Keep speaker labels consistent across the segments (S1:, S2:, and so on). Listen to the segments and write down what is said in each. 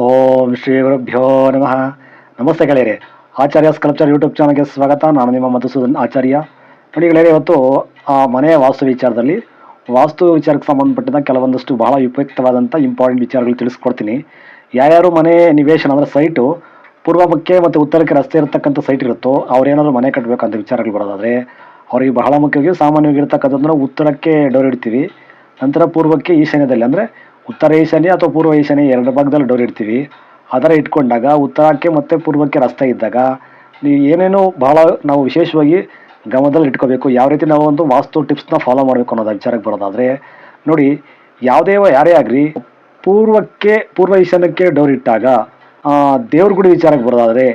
S1: ಓಂ ಶ್ರೀ ಗುರುಭ್ಯೋ ನಮಃ. ನಮಸ್ತೆ ಗೆಳೆಯರೆ. ಆಚಾರ್ಯ ಸ್ಕಲ್ಪ್ಚರ್ ಯೂಟ್ಯೂಬ್ ಚಾನಲ್ಗೆ ಸ್ವಾಗತ. ನಾನು ನಿಮ್ಮ ಮಧುಸೂದನ್ ಆಚಾರ್ಯ. ನೋಡಿ ಗೆಳೆಯರೆ, ಇವತ್ತು ಆ ಮನೆಯ ವಾಸ್ತು ವಿಚಾರದಲ್ಲಿ, ವಾಸ್ತು ವಿಚಾರಕ್ಕೆ ಸಂಬಂಧಪಟ್ಟಿದ ಕೆಲವೊಂದಷ್ಟು ಬಹಳ ಉಪಯುಕ್ತವಾದಂಥ ಇಂಪಾರ್ಟೆಂಟ್ ವಿಚಾರಗಳು ತಿಳಿಸ್ಕೊಡ್ತೀನಿ. ಯಾರ್ಯಾರು ಮನೆ ನಿವೇಶನ ಅಂದರೆ ಸೈಟು ಪೂರ್ವಕ್ಕೆ ಮತ್ತು ಉತ್ತರಕ್ಕೆ ರಸ್ತೆ ಇರತಕ್ಕಂಥ ಸೈಟ್ ಇರುತ್ತೋ, ಅವ್ರೇನಾದರೂ ಮನೆ ಕಟ್ಟಬೇಕಂತ ವಿಚಾರಗಳು ಬರೋದಾದರೆ, ಅವರಿಗೆ ಬಹಳ ಮುಖ್ಯವಾಗಿ ಸಾಮಾನ್ಯವಾಗಿ ಇರ್ತಕ್ಕಂಥದ್ದನ್ನ ಉತ್ತರಕ್ಕೆ ಡೋರ್ ಇಡ್ತೀವಿ ನಂತರ ಪೂರ್ವಕ್ಕೆ ಈಶಾನ್ಯದಲ್ಲಿ ಅಂದರೆ ಉತ್ತರ ಈಶಾನ್ಯ ಅಥವಾ ಪೂರ್ವ ಈಶಾನ್ಯ ಎರಡು ಭಾಗದಲ್ಲಿ ಡೋರ್ ಇಡ್ತೀವಿ. ಅದರ ಇಟ್ಕೊಂಡಾಗ ಉತ್ತರಕ್ಕೆ ಮತ್ತು ಪೂರ್ವಕ್ಕೆ ರಸ್ತೆ ಇದ್ದಾಗ ನೀವು ಏನೇನು ಬಹಳ ನಾವು ವಿಶೇಷವಾಗಿ ಗಮನದಲ್ಲಿ ಇಟ್ಕೋಬೇಕು. ಯಾವ ರೀತಿ ನಾವು ಒಂದು ವಾಸ್ತು ಟಿಪ್ಸ್ನ ಫಾಲೋ ಮಾಡಬೇಕು ಅನ್ನೋದು ವಿಚಾರಕ್ಕೆ ಬರೋದಾದರೆ, ನೋಡಿ ಯಾವುದೇ ಯಾರೇ ಆಗಲಿ, ಪೂರ್ವಕ್ಕೆ, ಪೂರ್ವ ಈಶಾನ್ಯಕ್ಕೆ ಡೋರ್ ಇಟ್ಟಾಗ ದೇವ್ರ ಗುಡಿ ವಿಚಾರಕ್ಕೆ ಬರೋದಾದರೆ,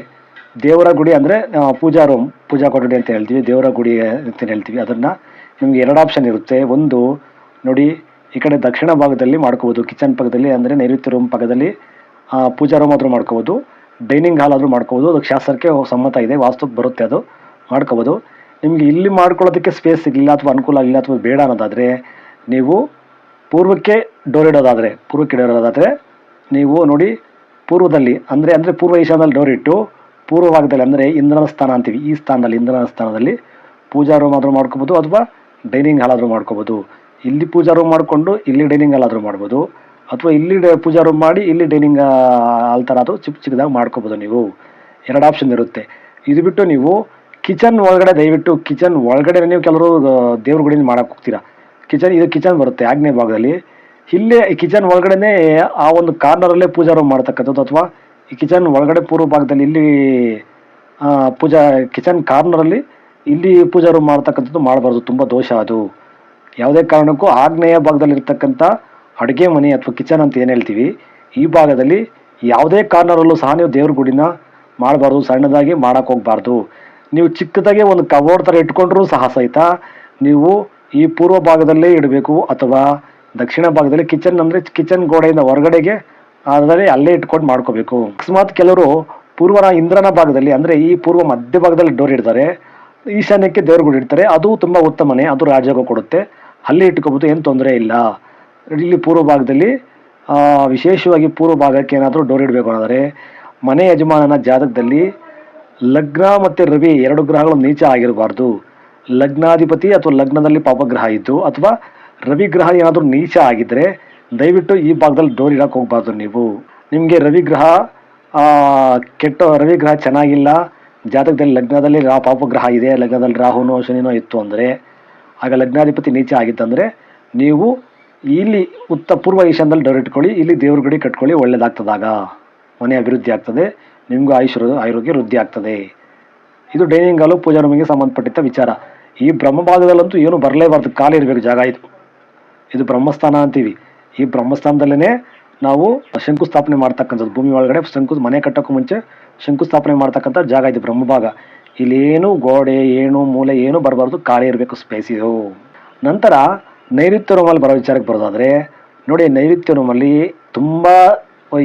S1: ದೇವರ ಗುಡಿ ಅಂದರೆ ಪೂಜಾ ರೂಮ್ ಪೂಜಾ ಕೊಠಡಿ ಅಂತ ಹೇಳ್ತೀವಿ. ದೇವರ ಗುಡಿ ಅಂತ ಹೇಳ್ತೀವಿ. ಅದನ್ನು ನಿಮಗೆ ಎರಡು ಆಪ್ಷನ್ ಇರುತ್ತೆ. ಒಂದು, ನೋಡಿ ಈ ಕಡೆ ದಕ್ಷಿಣ ಭಾಗದಲ್ಲಿ ಮಾಡ್ಕೋಬೋದು. ಕಿಚನ್ ಪಕ್ಕದಲ್ಲಿ ಅಂದರೆ ನೈಋತ್ಯ ರೂಮ್ ಪಕ್ಕದಲ್ಲಿ ಪೂಜಾ ರೂಮ್ ಆದರೂ ಮಾಡ್ಕೋಬೋದು. ಡೈನಿಂಗ್ ಹಾಲ್ ಆದರೂ ಮಾಡ್ಕೋಬೋದು. ಅದಕ್ಕೆ ಶಾಸ್ತ್ರಕ್ಕೆ ಸಮ್ಮತ ಇದೆ. ವಾಸ್ತುಕ್ಕೆ ಬರುತ್ತೆ ಅದು. ಮಾಡ್ಕೋಬೋದು. ನಿಮಗೆ ಇಲ್ಲಿ ಮಾಡ್ಕೊಳ್ಳೋದಕ್ಕೆ ಸ್ಪೇಸ್ ಸಿಗಲಿಲ್ಲ ಅಥವಾ ಅನುಕೂಲ ಆಗಿಲ್ಲ ಅಥವಾ ಬೇಡ ಅನ್ನೋದಾದರೆ, ನೀವು ಪೂರ್ವಕ್ಕೆ ಡೋರ್ ಇಡೋದಾದರೆ, ಪೂರ್ವಕ್ಕೆ ಇಡೋದಾದರೆ, ನೀವು ನೋಡಿ ಪೂರ್ವದಲ್ಲಿ, ಅಂದರೆ ಅಂದರೆ ಪೂರ್ವ ಈಶಾನದಲ್ಲಿ ಡೋರ್ ಇಟ್ಟು, ಪೂರ್ವ ಭಾಗದಲ್ಲಿ ಅಂದರೆ ಇಂದ್ರನ ಸ್ಥಾನ ಅಂತೀವಿ. ಈ ಸ್ಥಾನದಲ್ಲಿ ಇಂಧನ ಸ್ಥಾನದಲ್ಲಿ ಪೂಜಾ ರೂಮ್ ಆದರೂ ಮಾಡ್ಕೋಬೋದು ಅಥವಾ ಡೈನಿಂಗ್ ಹಾಲ್ ಆದರೂ ಮಾಡ್ಕೋಬೋದು. ಇಲ್ಲಿ ಪೂಜಾ ರೂಮ್ ಮಾಡಿಕೊಂಡು, ಇಲ್ಲಿ ಡೈನಿಂಗ್ ಹಾಲ್ ಆದರೂ ಮಾಡ್ಬೋದು. ಅಥವಾ ಇಲ್ಲಿ ಪೂಜಾ ರೂಮ್ ಮಾಡಿ, ಇಲ್ಲಿ ಡೈನಿಂಗ್ ಹಾಲ್ ಥರ ಅದು ಚಿಕ್ಕ ಚಿಕ್ಕದಾಗಿ ಮಾಡ್ಕೋಬೋದು ನೀವು. ಎರಡು ಆಪ್ಷನ್ ಇರುತ್ತೆ. ಇದು ಬಿಟ್ಟು ನೀವು ಕಿಚನ್ ಒಳಗಡೆ, ದಯವಿಟ್ಟು ಕಿಚನ್ ಒಳಗಡೆ ನೀವು ಕೆಲವರು ದೇವ್ರ ಗುಡಿಯಿಂದ ಮಾಡೋಕೆ ಹೋಗ್ತೀರಾ. ಕಿಚನ್ ಇದು ಕಿಚನ್ ಬರುತ್ತೆ ಆಗ್ನೇಯ ಭಾಗದಲ್ಲಿ. ಇಲ್ಲೇ ಕಿಚನ್ ಒಳಗಡೆನೇ ಆ ಒಂದು ಕಾರ್ನರಲ್ಲೇ ಪೂಜಾ ರೂಮ್ ಮಾಡ್ತಕ್ಕಂಥದ್ದು. ಅಥವಾ ಈ ಕಿಚನ್ ಒಳಗಡೆ ಪೂರ್ವ ಭಾಗದಲ್ಲಿ ಇಲ್ಲಿ ಪೂಜಾ ಕಿಚನ್ ಕಾರ್ನರಲ್ಲಿ ಇಲ್ಲಿ ಪೂಜಾ ರೂಮ್ ಮಾಡ್ತಕ್ಕಂಥದ್ದು ಮಾಡಬಾರ್ದು. ತುಂಬ ದೋಷ ಅದು. ಯಾವುದೇ ಕಾರಣಕ್ಕೂ ಆಗ್ನೇಯ ಭಾಗದಲ್ಲಿರ್ತಕ್ಕಂಥ ಅಡುಗೆ ಮನೆ ಅಥವಾ ಕಿಚನ್ ಅಂತ ಏನು ಹೇಳ್ತೀವಿ, ಈ ಭಾಗದಲ್ಲಿ ಯಾವುದೇ ಕಾರ್ನರಲ್ಲೂ ಸಹ ನೀವು ದೇವ್ರ ಗುಡಿನ ಮಾಡಬಾರ್ದು, ಸಣ್ಣದಾಗಿ ಮಾಡಕ್ಕೆ ಹೋಗ್ಬಾರ್ದು. ನೀವು ಚಿಕ್ಕದಾಗೆ ಒಂದು ಕಬೋರ್ಡ್ ಥರ ಇಟ್ಕೊಂಡ್ರೂ ಸಹ ಸಹಿತ ನೀವು ಈ ಪೂರ್ವ ಭಾಗದಲ್ಲೇ ಇಡಬೇಕು ಅಥವಾ ದಕ್ಷಿಣ ಭಾಗದಲ್ಲಿ ಕಿಚನ್ ಅಂದರೆ ಕಿಚನ್ ಗೋಡೆಯಿಂದ ಹೊರಗಡೆಗೆ ಅದರಲ್ಲಿ ಅಲ್ಲೇ ಇಟ್ಕೊಂಡು ಮಾಡ್ಕೋಬೇಕು. ಅಕಸ್ಮಾತ್ ಕೆಲವರು ಪೂರ್ವನ ಇಂದ್ರನ ಭಾಗದಲ್ಲಿ ಅಂದರೆ ಈ ಪೂರ್ವ ಮಧ್ಯ ಭಾಗದಲ್ಲಿ ಡೋರ್ ಇಡ್ತಾರೆ, ಈಶಾನ್ಯಕ್ಕೆ ದೇವ್ರ ಗುಡಿ ಇಡ್ತಾರೆ, ಅದು ತುಂಬ ಉತ್ತಮನೇ, ಅದು ರಾಜಯೋಗ ಕೊಡುತ್ತೆ. ಅಲ್ಲಿ ಇಟ್ಕೋಬೋದು, ಏನು ತೊಂದರೆ ಇಲ್ಲ. ಇಲ್ಲಿ ಪೂರ್ವ ಭಾಗದಲ್ಲಿ ವಿಶೇಷವಾಗಿ ಪೂರ್ವ ಭಾಗಕ್ಕೆ ಏನಾದರೂ ಡೋರ್ ಇಡಬೇಕು ಅಂದರೆ ಮನೆ ಯಜಮಾನನ ಜಾತಕದಲ್ಲಿ ಲಗ್ನ ಮತ್ತು ರವಿ ಎರಡು ಗ್ರಹಗಳು ನೀಚ ಆಗಿರಬಾರ್ದು. ಲಗ್ನಾಧಿಪತಿ ಅಥವಾ ಲಗ್ನದಲ್ಲಿ ಪಾಪಗ್ರಹ ಇದ್ದು, ಅಥವಾ ರವಿ ಗ್ರಹ ಏನಾದರೂ ನೀಚ ಆಗಿದ್ದರೆ ದಯವಿಟ್ಟು ಈ ಭಾಗದಲ್ಲಿ ಡೋರ್ ಇಡಕ್ಕೆ ಹೋಗ್ಬಾರ್ದು ನೀವು. ನಿಮಗೆ ರವಿ ಗ್ರಹ ಕೆಟ್ಟ ರವಿ ಗ್ರಹ ಚೆನ್ನಾಗಿಲ್ಲ. ಜಾತಕದಲ್ಲಿ ಲಗ್ನದಲ್ಲಿ ರಾ ಪಾಪಗ್ರಹ ಇದೆ. ಲಗ್ನದಲ್ಲಿ ರಾಹುನೋ, ಶನಿನೋ ಇತ್ತು ಅಂದರೆ ಆಗ ಲಗ್ನಾಧಿಪತಿ ನೀಚ ಆಗಿತ್ತಂದರೆ ನೀವು ಇಲ್ಲಿ ಉತ್ತ ಪೂರ್ವ ಈಶಾನದಲ್ಲಿ ಡೋರ್ ಇಟ್ಕೊಳ್ಳಿ, ಇಲ್ಲಿ ದೇವ್ರ ಗುಡಿ ಕಟ್ಕೊಳ್ಳಿ ಒಳ್ಳೆಯದಾಗ್ತದಾಗ ಮನೆ ಅಭಿವೃದ್ಧಿ ಆಗ್ತದೆ, ನಿಮಗೂ ಆಯುಷ್ ಆರೋಗ್ಯ ವೃದ್ಧಿ ಆಗ್ತದೆ. ಇದು ಡೈನಿಂಗ್ ಹಾಲು, ಪೂಜಾ ರೂಮಿಗೆ ಸಂಬಂಧಪಟ್ಟಿದ್ದ ವಿಚಾರ. ಈ ಬ್ರಹ್ಮಭಾಗದಲ್ಲಂತೂ ಏನು ಬರಲೇಬಾರ್ದು, ಖಾಲಿ ಇರಬೇಕು ಜಾಗ ಇದು. ಇದು ಬ್ರಹ್ಮಸ್ಥಾನ ಅಂತೀವಿ. ಈ ಬ್ರಹ್ಮಸ್ಥಾನದಲ್ಲೇ ನಾವು ಶಂಕುಸ್ಥಾಪನೆ ಮಾಡ್ತಕ್ಕಂಥದ್ದು. ಭೂಮಿ ಒಳಗಡೆ ಶಂಕು ಮನೆ ಕಟ್ಟೋಕ್ಕೂ ಮುಂಚೆ ಶಂಕುಸ್ಥಾಪನೆ ಮಾಡ್ತಕ್ಕಂಥ ಜಾಗ ಇದು ಬ್ರಹ್ಮಭಾಗ. ಇಲ್ಲೇನು ಗೋಡೆ ಏನು ಮೂಲೆ ಏನು ಬರಬಾರ್ದು, ಖಾಲಿ ಇರಬೇಕು ಸ್ಪೇಸ್ ಇದು. ನಂತರ ನೈಋತ್ಯ ರೂಮಲ್ಲಿ ಬರೋ ವಿಚಾರಕ್ಕೆ ಬರೋದಾದರೆ, ನೋಡಿ ನೈಋತ್ಯ ರೂಮಲ್ಲಿ ತುಂಬ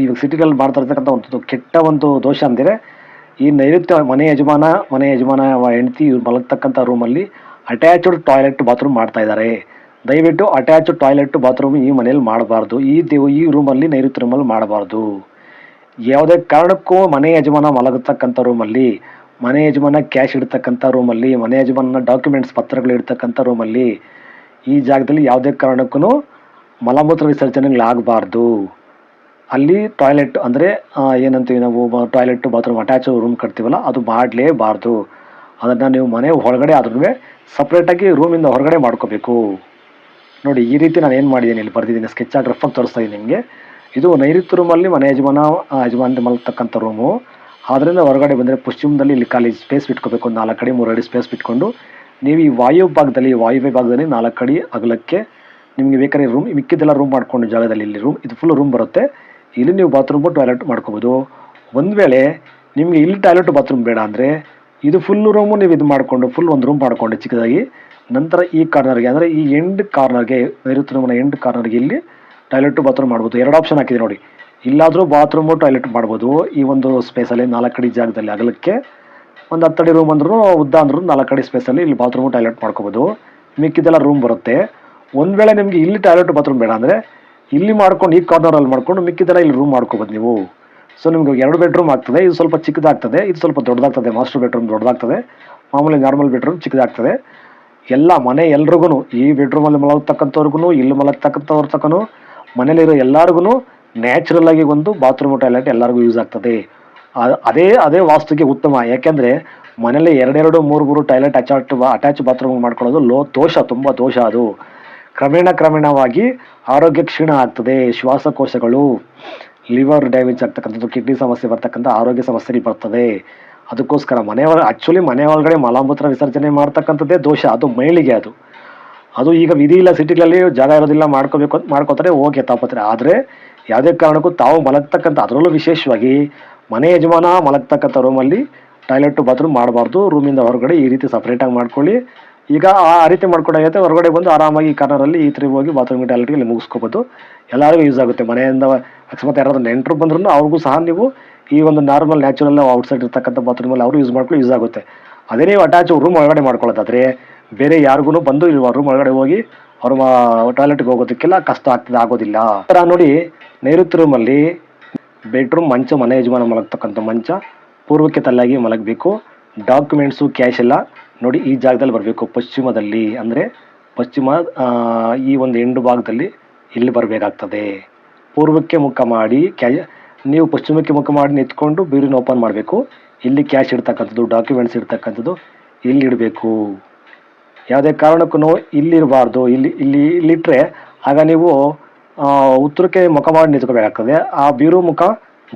S1: ಇವಾಗ ಸಿಟಿಗಳಲ್ಲಿ ಮಾಡ್ತಾ ಇರ್ತಕ್ಕಂಥ ಒಂದು ಕೆಟ್ಟ ಒಂದು ದೋಷ ಅಂದರೆ ಈ ನೈಋತ್ಯ ಮನೆ ಯಜಮಾನ ಮನೆ ಯಜಮಾನ ಹೆಂಡತಿ ಇವ್ರು ಮಲಗ್ತಕ್ಕಂಥ ರೂಮಲ್ಲಿ ಅಟ್ಯಾಚ್ಡ್ ಟಾಯ್ಲೆಟ್ ಬಾತ್ರೂಮ್ ಮಾಡ್ತಾ ಇದ್ದಾರೆ. ದಯವಿಟ್ಟು ಅಟ್ಯಾಚ್ಡ್ ಟಾಯ್ಲೆಟ್ ಬಾತ್ರೂಮ್ ಈ ಮನೆಯಲ್ಲಿ ಮಾಡಬಾರ್ದು. ಈ ದೇವ್, ಈ ರೂಮಲ್ಲಿ ನೈಋತ್ಯ ರೂಮಲ್ಲಿ ಮಾಡಬಾರ್ದು. ಯಾವುದೇ ಕಾರಣಕ್ಕೂ ಮನೆ ಯಜಮಾನ ಮಲಗತಕ್ಕಂಥ ರೂಮಲ್ಲಿ ಮನೆ ಯಜಮಾನ ಕ್ಯಾಶ್ ಇಡ್ತಕ್ಕಂಥ ರೂಮಲ್ಲಿ ಮನೆ ಯಜಮಾನ ಡಾಕ್ಯುಮೆಂಟ್ಸ್ ಪತ್ರಗಳು ಇಡ್ತಕ್ಕಂಥ ರೂಮಲ್ಲಿ ಈ ಜಾಗದಲ್ಲಿ ಯಾವುದೇ ಕಾರಣಕ್ಕೂ ಮಲಮೂತ್ರ ವಿಸರ್ಜನೆಗಳಾಗಬಾರ್ದು. ಅಲ್ಲಿ ಟಾಯ್ಲೆಟ್ ಅಂದರೆ ಏನಂತೀವಿ ನಾವು ಟಾಯ್ಲೆಟ್ ಬಾತ್ರೂಮ್ ಅಟ್ಯಾಚ್ ರೂಮ್ ಕಟ್ತೀವಲ್ಲ, ಅದು ಮಾಡಲೇಬಾರ್ದು. ಅದನ್ನು ನೀವು ಮನೆ ಒಳಗಡೆ ಆದ್ರೂ ಸಪ್ರೇಟಾಗಿ ರೂಮಿಂದ ಹೊರಗಡೆ ಮಾಡ್ಕೋಬೇಕು. ನೋಡಿ, ಈ ರೀತಿ ನಾನು ಏನು ಮಾಡಿದ್ದೀನಿ, ಇಲ್ಲಿ ಬರ್ದಿದ್ದೀನಿ ಸ್ಕೆಚ್ ಆಗಿ ರಫಾಗಿ ತೋರಿಸ್ತಾ ಇದ್ದೀನಿ ನಿಮಗೆ. ಇದು ನೈಋತ್ಯ ರೂಮಲ್ಲಿ ಮನೆ ಯಜಮಾನ ಯಜಮಾನ ಮಲಗ್ತಕ್ಕಂಥ ರೂಮು ಅದರಿಂದ ಹೊರಗಡೆ ಬಂದರೆ ಪಶ್ಚಿಮದಲ್ಲಿ ಇಲ್ಲಿ ಖಾಲಿ ಸ್ಪೇಸ್ ಬಿಟ್ಕೋಬೇಕು. ನಾಲ್ಕು ಕಡೆ ಮೂರು ಅಡಿ ಸ್ಪೇಸ್ ಬಿಟ್ಕೊಂಡು ನೀವು ಈ ವಾಯು ಭಾಗದಲ್ಲಿ ವಾಯುವ್ಯ ಭಾಗದಲ್ಲಿ ನಾಲ್ಕು ಅಡಿ ಅಗಲಕ್ಕೆ ನಿಮಗೆ ಬೇಕಾದ್ರೆ ರೂಮ್ ಮಿಕ್ಕಿದ್ದೆಲ್ಲ ರೂಮ್ ಮಾಡ್ಕೊಂಡು ಜಾಗದಲ್ಲಿ ಇಲ್ಲಿ ರೂಮ್ ಇದು ಫುಲ್ ರೂಮ್ ಬರುತ್ತೆ. ಇಲ್ಲಿ ನೀವು ಬಾತ್ರೂಮ್ ಟಾಯ್ಲೆಟ್ ಮಾಡ್ಕೋಬೋದು. ಒಂದು ವೇಳೆ ನಿಮಗೆ ಇಲ್ಲಿ ಟಾಯ್ಲೆಟ್ ಬಾತ್ರೂಮ್ ಬೇಡ ಅಂದರೆ ಇದು ಫುಲ್ ರೂಮು ನೀವು ಇದು ಮಾಡಿಕೊಂಡು ಫುಲ್ ಒಂದು ರೂಮ್ ಮಾಡಿಕೊಂಡು ಚಿಕ್ಕದಾಗಿ. ನಂತರ ಈ ಕಾರ್ನರ್ಗೆ ಅಂದರೆ ಈ ಎಂಡ್ ಕಾರ್ನರ್ಗೆ ರೂಮಿನ ಎಂಡ್ ಕಾರ್ನರ್ಗೆ ಇಲ್ಲಿ ಟಾಯ್ಲೆಟ್ ಬಾತ್ರೂಮ್ ಮಾಡ್ಬೋದು. ಎರಡು ಆಪ್ಷನ್ ಹಾಕಿದೆ ನೋಡಿ. ಇಲ್ಲಾದರೂ ಬಾತ್ರೂಮು ಟಾಯ್ಲೆಟ್ ಮಾಡ್ಬೋದು. ಈ ಒಂದು ಸ್ಪೇಸಲ್ಲಿ ನಾಲ್ಕು ಅಡಿ ಜಾಗದಲ್ಲಿ ಅಗಲಕ್ಕೆ ಒಂದು ಹತ್ತಡಿ ರೂಮ್ ಅಂದ್ರೂ ಉದ್ದ ಅಂದ್ರೂ ನಾಲ್ಕು ಅಡಿ ಸ್ಪೇಸಲ್ಲಿ ಇಲ್ಲಿ ಬಾತ್ರೂಮು ಟಾಯ್ಲೆಟ್ ಮಾಡ್ಕೋಬೋದು. ಮಿಕ್ಕಿದೆಲ್ಲ ರೂಮ್ ಬರುತ್ತೆ. ಒಂದು ವೇಳೆ ನಿಮಗೆ ಇಲ್ಲಿ ಟಾಯ್ಲೆಟ್ ಬಾತ್ರೂಮ್ ಬೇಡ ಅಂದರೆ ಇಲ್ಲಿ ಮಾಡ್ಕೊಂಡು ಈ ಕಾರ್ನರಲ್ಲಿ ಮಾಡ್ಕೊಂಡು ಮಿಕ್ಕಿದೆಲ್ಲ ಇಲ್ಲಿ ರೂಮ್ ಮಾಡ್ಕೋಬೋದು ನೀವು. ಸೊ ನಿಮ್ಗೆ ಎರಡು ಬೆಡ್ರೂಮ್ ಆಗ್ತದೆ. ಇದು ಸ್ವಲ್ಪ ಚಿಕ್ಕದಾಗ್ತದೆ. ಇದು ಸ್ವಲ್ಪ ದೊಡ್ಡದಾಗ್ತದೆ. Master bedroom ದೊಡ್ಡದಾಗ್ತದೆ. ಮಾಮೂಲಿ ನಾರ್ಮಲ್ ಬೆಡ್ರೂಮ್ ಚಿಕ್ಕದಾಗ್ತದೆ. ಎಲ್ಲ ಮನೆ ಎಲ್ರಿಗೂ ಈ ಬೆಡ್ರೂಮಲ್ಲಿ ಮಲಗತಕ್ಕಂಥವ್ರಿಗೂ ಇಲ್ಲಿ ಮಲಗತಕ್ಕಂಥವ್ರ ತಕ್ಕನು ಮನೇಲಿರೋ ಎಲ್ಲರಿಗೂ ನ್ಯಾಚುರಲ್ ಆಗಿ ಒಂದು ಬಾತ್ರೂಮ್ ಟಾಯ್ಲೆಟ್ ಎಲ್ಲರಿಗೂ ಯೂಸ್ ಆಗ್ತದೆ. ಅದೇ ಅದೇ ವಾಸ್ತುಗೆ ಉತ್ತಮ. ಯಾಕೆಂದರೆ ಮನೇಲಿ ಎರಡೆರಡು, ಮೂರು ಮೂರು ಟಾಯ್ಲೆಟ್ ಅಚಾಟ್ ಅಟ್ಯಾಚ್ ಬಾತ್ರೂಮ್ ಮಾಡ್ಕೊಳ್ಳೋದು ಲೋ, ದೋಷ, ತುಂಬ ದೋಷ ಅದು. ಕ್ರಮೇಣ ಕ್ರಮೇಣವಾಗಿ ಆರೋಗ್ಯ ಕ್ಷೀಣ ಆಗ್ತದೆ. ಶ್ವಾಸಕೋಶಗಳು, ಲಿವರ್ ಡ್ಯಾಮೇಜ್ ಆಗ್ತಕ್ಕಂಥದ್ದು, ಕಿಡ್ನಿ ಸಮಸ್ಯೆ ಬರ್ತಕ್ಕಂಥ ಆರೋಗ್ಯ ಸಮಸ್ಯೆ ಬರ್ತದೆ. ಅದಕ್ಕೋಸ್ಕರ ಮನೆ ಒಳ ಆ್ಯಕ್ಚುಲಿ ಮನೆ ಒಳಗಡೆ ಮಲಮೂತ್ರ ವಿಸರ್ಜನೆ ಮಾಡ್ತಕ್ಕಂಥದ್ದೇ ದೋಷ. ಅದು ಮೈಲಿಗೆ ಅದು. ಅದು ಈಗ ವಿಧಿ ಇಲ್ಲ ಸಿಟಿಗಳಲ್ಲಿ ಜಾಗ ಇರೋದಿಲ್ಲ, ಮಾಡ್ಕೋಬೇಕು, ಮಾಡ್ಕೋತಾರೆ ಓಕೆ ತಾಪತ್ರೆ ಆದರೆ ಯಾವುದೇ ಕಾರಣಕ್ಕೂ ತಾವು ಮಲಗ್ತಕ್ಕಂಥ, ಅದರಲ್ಲೂ ವಿಶೇಷವಾಗಿ ಮನೆ ಯಜಮಾನ ಮಲಗ್ತಕ್ಕಂಥ ರೂಮಲ್ಲಿ ಟಾಯ್ಲೆಟ್ ಬಾತ್ರೂಮ್ ಮಾಡಬಾರ್ದು. ರೂಮಿಂದ ಹೊರಗಡೆ ಈ ರೀತಿ ಸಪ್ರೇಟಾಗಿ ಮಾಡ್ಕೊಳ್ಳಿ. ಈಗ ಆ ರೀತಿ ಮಾಡ್ಕೊಂಡಾಗೈತೆ, ಹೊರಗಡೆ ಬಂದು ಆರಾಮಾಗಿ ಕಾರ್ನರಲ್ಲಿ ಈ ತ್ರಿ ಹೋಗಿ ಬಾತ್ರೂಮ್ ಟಾಯ್ಲೆಟ್ಗೆ ಇಲ್ಲಿ ಮುಗಿಸ್ಕೋಬೋದು. ಎಲ್ಲರಿಗೂ ಯೂಸ್ ಆಗುತ್ತೆ. ಮನೆಯಿಂದ ಅಕಸ್ಮಾತ್ ಯಾರಾದರೂ ನೆಂಟರು ಬಂದ್ರೂ ಅವ್ರಿಗೂ ಸಹ ನೀವು ಈ ಒಂದು ನಾರ್ಮಲ್ ನ್ಯಾಚುರಲ್ ಔಟ್ಸೈಡ್ ಇರ್ತಕ್ಕಂಥ ಬಾತ್ರೂಮಲ್ಲಿ ಅವರು ಯೂಸ್ ಮಾಡ್ಕೊಳ್ಳಿ ಯೂಸ್ ಆಗುತ್ತೆ. ಅದೇ ನೀವು ಅಟ್ಯಾಚ್ ರೂಮ್ ಒಳಗಡೆ ಮಾಡ್ಕೊಳ್ಳೋದಾದರೆ ಬೇರೆ ಯಾರಿಗೂ ಬಂದು ರೂಮ್ ಒಳಗಡೆ ಹೋಗಿ ಅವ್ರ ಟಾಯ್ಲೆಟ್ಗೆ ಹೋಗೋದಕ್ಕೆಲ್ಲ ಕಷ್ಟ ಆಗ್ತದೆ, ಆಗೋದಿಲ್ಲ. ಥರ ನೋಡಿ ನೈಋತ್ಯ ರೂಮಲ್ಲಿ ಬೆಡ್ರೂಮ್ ಮಂಚ, ಮನೆ ಯಜಮಾನ ಮಲಗ್ತಕ್ಕಂಥ ಮಂಚ ಪೂರ್ವಕ್ಕೆ ತಲ್ಲಾಗಿ ಮಲಗಬೇಕು. ಡಾಕ್ಯುಮೆಂಟ್ಸು ಕ್ಯಾಶ್ ಎಲ್ಲ ನೋಡಿ ಈ ಜಾಗದಲ್ಲಿ ಬರಬೇಕು. ಪಶ್ಚಿಮದಲ್ಲಿ ಅಂದರೆ ಪಶ್ಚಿಮ ಈ ಒಂದು ಎಂಡು ಭಾಗದಲ್ಲಿ ಇಲ್ಲಿ ಬರಬೇಕಾಗ್ತದೆ. ಪೂರ್ವಕ್ಕೆ ಮುಖ ಮಾಡಿ ಕ್ಯಾ ನೀವು ಪಶ್ಚಿಮಕ್ಕೆ ಮುಖ ಮಾಡಿ ನಿಂತ್ಕೊಂಡು ಬೀರಿನ ಓಪನ್ ಮಾಡಬೇಕು. ಇಲ್ಲಿ ಕ್ಯಾಶ್ ಇಡ್ತಕ್ಕಂಥದ್ದು ಡಾಕ್ಯುಮೆಂಟ್ಸ್ ಇಡ್ತಕ್ಕಂಥದ್ದು ಇಲ್ಲಿ ಇಡಬೇಕು. ಯಾವುದೇ ಕಾರಣಕ್ಕೂ ಇಲ್ಲಿರಬಾರ್ದು ಇಲ್ಲಿ ಇಲ್ಲಿ ಇಲ್ಲಿಟ್ಟರೆ ಆಗ ನೀವು ಉತ್ತರಕ್ಕೆ ಮುಖ ಮಾಡಿ ನಿಂತ್ಕೋಬೇಕಾಗ್ತದೆ. ಆ ಬೀರು ಮುಖ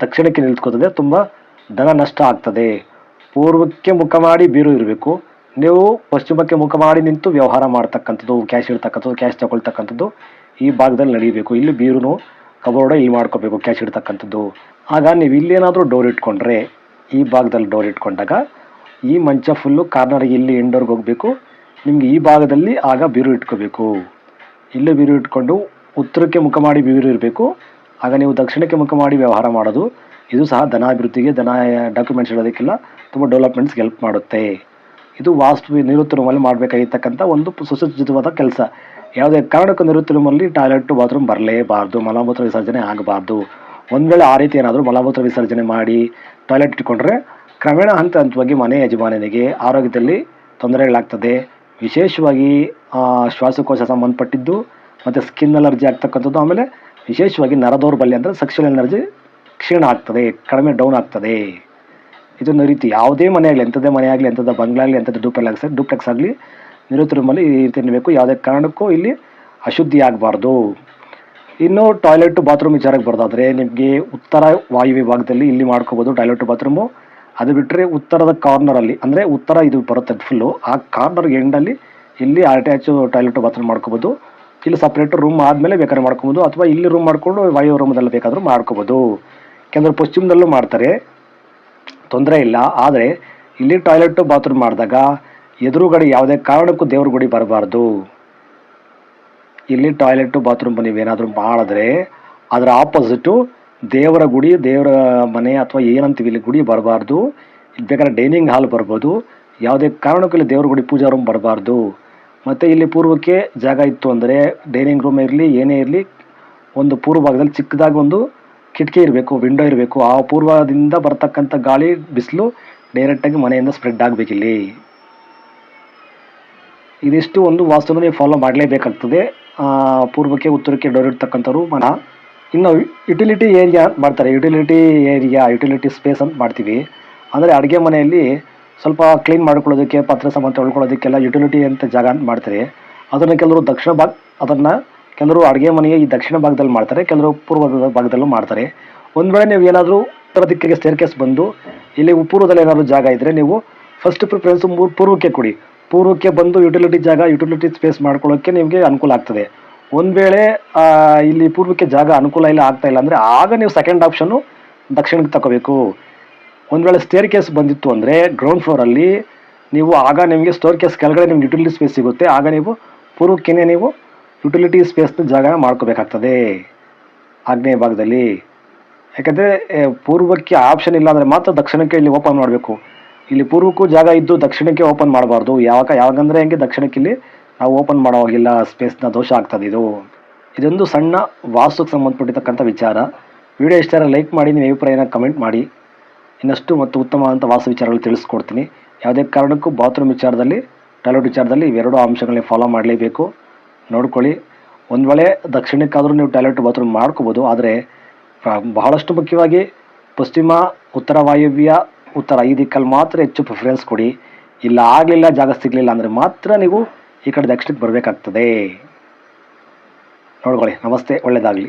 S1: ದಕ್ಷಿಣಕ್ಕೆ ನಿಂತ್ಕೋತದೆ ತುಂಬ ಧನ ನಷ್ಟ ಆಗ್ತದೆ. ಪೂರ್ವಕ್ಕೆ ಮುಖ ಮಾಡಿ ಬೀರು ಇರಬೇಕು. ನೀವು ಪಶ್ಚಿಮಕ್ಕೆ ಮುಖ ಮಾಡಿ ನಿಂತು ವ್ಯವಹಾರ ಮಾಡ್ತಕ್ಕಂಥದ್ದು, ಕ್ಯಾಶ್ ಇಡ್ತಕ್ಕಂಥದ್ದು, ಕ್ಯಾಶ್ ತಗೊಳ್ತಕ್ಕಂಥದ್ದು ಈ ಭಾಗದಲ್ಲಿ ನಡೀಬೇಕು ಇಲ್ಲಿ ಬೀರುನು ಕಬೋರ್ಡ ಇಲ್ಲಿ ಮಾಡ್ಕೋಬೇಕು, ಕ್ಯಾಶ್ ಇಡ್ತಕ್ಕಂಥದ್ದು. ಆಗ ನೀವು ಇಲ್ಲೇನಾದರೂ ಡೋರ್ ಇಟ್ಕೊಂಡ್ರೆ, ಈ ಭಾಗದಲ್ಲಿ ಡೋರ್ ಇಟ್ಕೊಂಡಾಗ ಈ ಮಂಚ ಫುಲ್ಲು ಕಾರ್ನರ್ಗೆ ಇಲ್ಲಿ ಎಂಡೋರ್ಗೆ ಹೋಗಬೇಕು. ನಿಮ್ಗೆ ಈ ಭಾಗದಲ್ಲಿ ಆಗ ಬೀರು ಇಟ್ಕೋಬೇಕು. ಇಲ್ಲೇ ಬೀರು ಇಟ್ಕೊಂಡು ಉತ್ತರಕ್ಕೆ ಮುಖ ಮಾಡಿ ಬೀರು ಇರಬೇಕು. ಆಗ ನೀವು ದಕ್ಷಿಣಕ್ಕೆ ಮುಖ ಮಾಡಿ ವ್ಯವಹಾರ ಮಾಡೋದು. ಇದು ಸಹ ಧನಾಭಿವೃದ್ಧಿಗೆ, ಧನ ಡಾಕ್ಯುಮೆಂಟ್ಸ್ ಇಡೋದಕ್ಕೆಲ್ಲ, ತುಂಬ ಡೆವಲಪ್ಮೆಂಟ್ಸ್ಗೆ ಹೆಲ್ಪ್ ಮಾಡುತ್ತೆ. ಇದು ವಾಸ್ತು ನಿವೃತ್ತಿ ರೂಮಲ್ಲಿ ಮಾಡಬೇಕಾಗಿರ್ತಕ್ಕಂಥ ಒಂದು ಸುಸಜ್ಜಿತವಾದ ಕೆಲಸ. ಯಾವುದೇ ಕಾರಣಕ್ಕೂ ನಿವೃತ್ತಿ ರೂಮಲ್ಲಿ ಟಾಯ್ಲೆಟ್, ಬಾತ್ರೂಮ್ ಬರಲೇಬಾರ್ದು, ಮಲಮೂತ್ರ ವಿಸರ್ಜನೆ ಆಗಬಾರ್ದು. ಒಂದು ವೇಳೆ ಆ ರೀತಿ ಏನಾದರೂ ಮಲಮೂತ್ರ ವಿಸರ್ಜನೆ ಮಾಡಿ ಟಾಯ್ಲೆಟ್ ಇಟ್ಕೊಂಡ್ರೆ ಕ್ರಮೇಣ ಹಂತ ಹಂತವಾಗಿ ಮನೆ ಯಜಮಾನನಿಗೆ ಆರೋಗ್ಯದಲ್ಲಿ ತೊಂದರೆಗಳಾಗ್ತದೆ ವಿಶೇಷವಾಗಿ ಶ್ವಾಸಕೋಶ ಸಂಬಂಧಪಟ್ಟಿದ್ದು ಮತ್ತು ಸ್ಕಿನ್ ಅಲರ್ಜಿ ಆಗ್ತಕ್ಕಂಥದ್ದು ಆಮೇಲೆ ವಿಶೇಷವಾಗಿ ನರದೌರ್ಬಲ್ಯ ಅಂದರೆ ಸೆಕ್ಷುವಲ್ ಎನರ್ಜಿ ಕ್ಷೀಣ ಆಗ್ತದೆ, ಕಡಿಮೆ ಡೌನ್ ಆಗ್ತದೆ. ಇದೊಂದು ರೀತಿ ಯಾವುದೇ ಮನೆ ಆಗಲಿ ಎಂಥದೇ ಮನೆ ಆಗಲಿ, ಎಂಥದ್ದು ಬಂಗ್ಲಾ ಆಗಲಿ, ಎಂಥದ್ದು ಡೂಪ್ಲೆಕ್ಸ್ ಡೂಪ್ಲೆಕ್ಸ್ ಆಗಲಿ ನಿರುತ್ತ ರೂಮಲ್ಲಿ ಈ ರೀತಿ ಇರಬೇಕು. ಯಾವುದೇ ಕಾರಣಕ್ಕೂ ಇಲ್ಲಿ ಅಶುದ್ಧಿ ಆಗಬಾರ್ದು. ಇನ್ನು ಟಾಯ್ಲೆಟ್ ಬಾತ್ರೂಮ್ ವಿಚಾರಕ್ಕೆ ಬರೋದಾದರೆ ನಿಮಗೆ ಉತ್ತರ ವಾಯು ವಿಭಾಗದಲ್ಲಿ ಇಲ್ಲಿ ಮಾಡ್ಕೋಬೋದು ಟಾಯ್ಲೆಟ್ ಬಾತ್ರೂಮು ಅದು ಬಿಟ್ಟರೆ ಉತ್ತರದ ಕಾರ್ನರಲ್ಲಿ ಅಂದರೆ ಉತ್ತರ ಇದು ಬರುತ್ತೆ ಫುಲ್ಲು ಆ ಕಾರ್ನರ್ ಎಂಡಲ್ಲಿ ಇಲ್ಲಿ ಅಟ್ಯಾಚು ಟಾಯ್ಲೆಟ್ ಬಾತ್ರೂಮ್ ಮಾಡ್ಕೋಬೋದು. ಇಲ್ಲಿ ಸಪ್ರೇಟ್ ರೂಮ್ ಆದಮೇಲೆ ಬೇಕಾದ್ರೆ ಮಾಡ್ಕೊಬೋದು, ಅಥವಾ ಇಲ್ಲಿ ರೂಮ್ ಮಾಡಿಕೊಂಡು ವಾಯು ರೂಮದಲ್ಲಿ ಬೇಕಾದರೂ ಮಾಡ್ಕೋಬೋದು. ಯಾಕೆಂದರೆ ಪಶ್ಚಿಮದಲ್ಲೂ ಮಾಡ್ತಾರೆ, ತೊಂದರೆ ಇಲ್ಲ. ಆದರೆ ಇಲ್ಲಿ ಟಾಯ್ಲೆಟ್ ಬಾತ್ರೂಮ್ ಮಾಡಿದಾಗ ಎದುರುಗಡೆ ಯಾವುದೇ ಕಾರಣಕ್ಕೂ ದೇವ್ರ ಗುಡಿ ಬರಬಾರ್ದು. ಇಲ್ಲಿ ಟಾಯ್ಲೆಟ್ ಬಾತ್ರೂಮ್ ನೀವೇನಾದರೂ ಮಾಡಿದ್ರೆ ಅದರ ಆಪೋಸಿಟು ದೇವರ ಗುಡಿ, ದೇವರ ಮನೆ ಅಥವಾ ಏನಂತೀವಿ ಇಲ್ಲಿ ಗುಡಿ ಬರಬಾರ್ದು. ಇಲ್ಲಿ ಬೇಕಾದ್ರೆ ಡೈನಿಂಗ್ ಹಾಲ್ ಬರ್ಬೋದು ಯಾವುದೇ ಕಾರಣಕ್ಕೂ ಇಲ್ಲಿ ದೇವ್ರ ಗುಡಿ ಪೂಜಾ ರೂಮ್ ಬರಬಾರ್ದು. ಮತ್ತು ಇಲ್ಲಿ ಪೂರ್ವಕ್ಕೆ ಜಾಗ ಇತ್ತು ಅಂದರೆ ಡೈನಿಂಗ್ ರೂಮ್ ಇರಲಿ, ಏನೇ ಇರಲಿ, ಒಂದು ಪೂರ್ವ ಭಾಗದಲ್ಲಿ ಚಿಕ್ಕದಾಗಿ ಒಂದು ಕಿಟಕಿ ಇರಬೇಕು, ವಿಂಡೋ ಇರಬೇಕು. ಆ ಪೂರ್ವದಿಂದ ಬರ್ತಕ್ಕಂಥ ಗಾಳಿ, ಬಿಸಿಲು ಡೈರೆಕ್ಟಾಗಿ ಮನೆಯಿಂದ ಸ್ಪ್ರೆಡ್ ಆಗಬೇಕಿಲ್ಲಿ ಇದಿಷ್ಟು ಒಂದು ವಾಸ್ತುನ ನೀವು ಫಾಲೋ ಮಾಡಲೇಬೇಕಾಗ್ತದೆ. ಪೂರ್ವಕ್ಕೆ, ಉತ್ತರಕ್ಕೆ ಡೋರ್ ಇರ್ತಕ್ಕಂಥವ್ರು ಮನ ಇನ್ನು ಯುಟಿಲಿಟಿ ಏರಿಯಾ ಮಾಡ್ತಾರೆ. ಯುಟಿಲಿಟಿ ಏರಿಯಾ ಯುಟಿಲಿಟಿ ಸ್ಪೇಸ್ ಅಂತ ಮಾಡ್ತೀವಿ. ಅಂದರೆ ಅಡುಗೆ ಮನೆಯಲ್ಲಿ ಸ್ವಲ್ಪ ಕ್ಲೀನ್ ಮಾಡ್ಕೊಳ್ಳೋದಕ್ಕೆ, ಪಾತ್ರೆ ಸಾಮಾನು ತೊಳ್ಕೊಳ್ಳೋದಕ್ಕೆಲ್ಲ ಯುಟಿಲಿಟಿ ಅಂತ ಜಾಗ ಮಾಡ್ತಾರೆ. ಅದನ್ನು ಕೆಲವರು ದಕ್ಷಿಣ ಭಾಗ, ಅದನ್ನು ಕೆಲವರು ಅಡುಗೆ ಮನೆಯ ಈ ದಕ್ಷಿಣ ಭಾಗದಲ್ಲಿ ಮಾಡ್ತಾರೆ, ಕೆಲವರು ಪೂರ್ವದ ಭಾಗದಲ್ಲೂ ಮಾಡ್ತಾರೆ. ಒಂದು ವೇಳೆ ನೀವು ಏನಾದರೂ ಉತ್ತರ ದಿಕ್ಕಿಗೆ ಸ್ಟೇರ್ಕೇಸ್ ಬಂದು, ಇಲ್ಲಿ ಪೂರ್ವದಲ್ಲಿ ಏನಾದರೂ ಜಾಗ ಇದ್ದರೆ ನೀವು ಫಸ್ಟ್ ಪ್ರಿಫರೆನ್ಸ್ ಪೂರ್ವಕ್ಕೆ ಕೊಡಿ. ಪೂರ್ವಕ್ಕೆ ಬಂದು ಯುಟಿಲಿಟಿ ಜಾಗ ಯುಟಿಲಿಟಿ ಸ್ಪೇಸ್ ಮಾಡ್ಕೊಳ್ಳೋಕ್ಕೆ ನಿಮಗೆ ಅನುಕೂಲ ಆಗ್ತದೆ. ಒಂದು ವೇಳೆ ಇಲ್ಲಿ ಪೂರ್ವಕ್ಕೆ ಜಾಗ ಅನುಕೂಲ ಇಲ್ಲ, ಆಗ್ತಾ ಇಲ್ಲ ಅಂದರೆ ಆಗ ನೀವು ಸೆಕೆಂಡ್ ಆಪ್ಷನ್ನು ದಕ್ಷಿಣಕ್ಕೆ ತಗೋಬೇಕು. ಒಂದು ವೇಳೆ ಸ್ಟೇರ್ ಕೇಸ್ ಬಂದಿತ್ತು ಅಂದರೆ ಗ್ರೌಂಡ್ ಫ್ಲೋರಲ್ಲಿ ನೀವು ಆಗ ನಿಮಗೆ ಸ್ಟೋರ್ ಕೇಸ್ ಕೆಳಗಡೆ ನಿಮ್ಗೆ ಯುಟಿಲಿಟಿ ಸ್ಪೇಸ್ ಸಿಗುತ್ತೆ. ಆಗ ನೀವು ಪೂರ್ವಕ್ಕೇನೆ ನೀವು ಯುಟಿಲಿಟಿ ಸ್ಪೇಸ್ನ ಜಾಗ ಮಾಡ್ಕೋಬೇಕಾಗ್ತದೆ. ಆಗ್ನೇಯ ಭಾಗದಲ್ಲಿ. ಯಾಕಂದರೆ ಪೂರ್ವಕ್ಕೆ ಆಪ್ಷನ್ ಇಲ್ಲ ಅಂದರೆ ಮಾತ್ರ ದಕ್ಷಿಣಕ್ಕೆ ಇಲ್ಲಿ ಓಪನ್ ಮಾಡಬೇಕು. ಇಲ್ಲಿ ಪೂರ್ವಕ್ಕೂ ಜಾಗ ಇದ್ದು ದಕ್ಷಿಣಕ್ಕೆ ಓಪನ್ ಮಾಡಬಾರ್ದು. ಯಾವಾಗ, ಯಾವಾಗಂದರೆ ಹೆಂಗೆ ದಕ್ಷಿಣಕ್ಕೆ ಇಲ್ಲಿ ನಾವು ಓಪನ್ ಮಾಡೋವಾಗಿಲ್ಲ ಸ್ಪೇಸ್ನ ದೋಷ ಆಗ್ತದೆ ಇದು. ಇದೊಂದು ಸಣ್ಣ ವಾಸ್ತುಕ್ಕೆ ಸಂಬಂಧಪಟ್ಟಿರ್ತಕ್ಕಂಥ ವಿಚಾರ. ವಿಡಿಯೋ ಇಷ್ಟ ಲೈಕ್ ಮಾಡಿ, ನಿಮ್ಮ ಅಭಿಪ್ರಾಯನ ಕಮೆಂಟ್ ಮಾಡಿ. ಇನ್ನಷ್ಟು ಮತ್ತು ಉತ್ತಮವಾದಂಥ ವಾಸ ವಿಚಾರಗಳು ತಿಳಿಸ್ಕೊಡ್ತೀನಿ. ಯಾವುದೇ ಕಾರಣಕ್ಕೂ ಬಾತ್ರೂಮ್ ವಿಚಾರದಲ್ಲಿ ಟಾಯ್ಲೆಟ್ ವಿಚಾರದಲ್ಲಿ ಇವೆರಡು ಅಂಶಗಳನ್ನ ಫಾಲೋ ಮಾಡಲೇಬೇಕು. ನೋಡ್ಕೊಳ್ಳಿ. ಒಂದು ವೇಳೆ ದಕ್ಷಿಣಕ್ಕಾದರೂ ನೀವು ಟಾಯ್ಲೆಟ್ ಬಾತ್ರೂಮ್ ಮಾಡ್ಕೋಬೋದು, ಆದರೆ ಬಹಳಷ್ಟು ಮುಖ್ಯವಾಗಿ ಪಶ್ಚಿಮ, ಉತ್ತರ ವಾಯುವ್ಯ, ಉತ್ತರ ಈ ದಿಕ್ಕಲ್ಲಿ ಮಾತ್ರ ಹೆಚ್ಚು ಪ್ರಿಫರೆನ್ಸ್ ಕೊಡಿ. ಇಲ್ಲ ಆಗಲಿಲ್ಲ, ಜಾಗ ಸಿಗಲಿಲ್ಲ ಅಂದರೆ ಮಾತ್ರ ನೀವು ಈ ಕಡೆ ದಕ್ಷಿಣಕ್ಕೆ ಬರಬೇಕಾಗ್ತದೆ. ನೋಡ್ಕೊಳ್ಳಿ. ನಮಸ್ತೆ ಒಳ್ಳೆಯದಾಗಲಿ